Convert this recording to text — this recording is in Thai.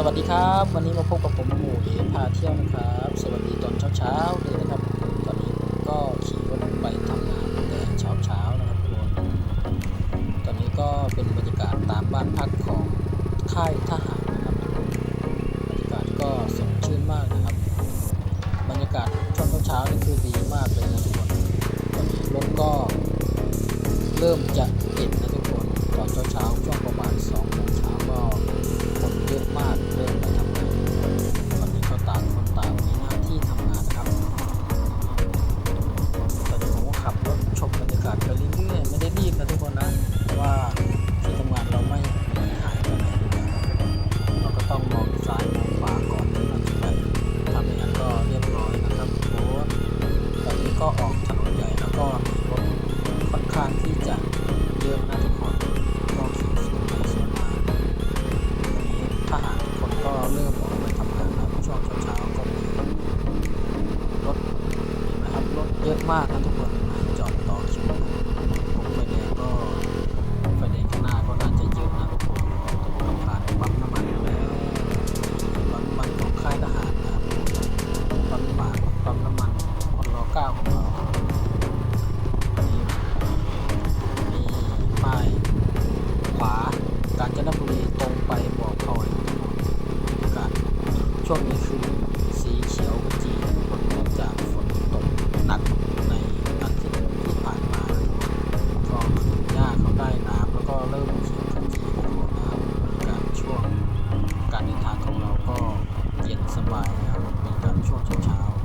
สวัสดีครับ วันนี้มาพบกับผมหมูเอพาเที่ยวนะครับ สวัสดีตอนเช้าๆเลยนะครับ ตอนนี้ผมก็ขี่รถไปทำงานแต่เช้าๆนะครับทุกคนตอนนี้ก็เป็นบรรยากาศตามบ้านพักของค่ายทหารนะครับบรรยากาศก็สดชื่นมากนะครับ บรรยากาศช่วงเช้าๆนี่คือดีมากเลยนะทุกคนตอนนี้รถก็เริ่มจะติดนะทุกคนตอนเช้าๆช่วงประมาณ2โมงเช้า มากนะทุกคนจอดต่อคิวนะตรงไฟแดงก็ไฟแดงข้างหน้าก็น่าจะเยอะนะทุกคนตรงเราผ่านปั๊มน้ำมันแล้วปั๊มน้ำมันของค่ายทหารนะครับปั๊มน้ำมันปั๊มน้ำมันคนรอเก้าของเรามีป้ายขวากาญจนบุรีตรงไปบอกพลอยอากาศช่วงนี้คือ 做早餐。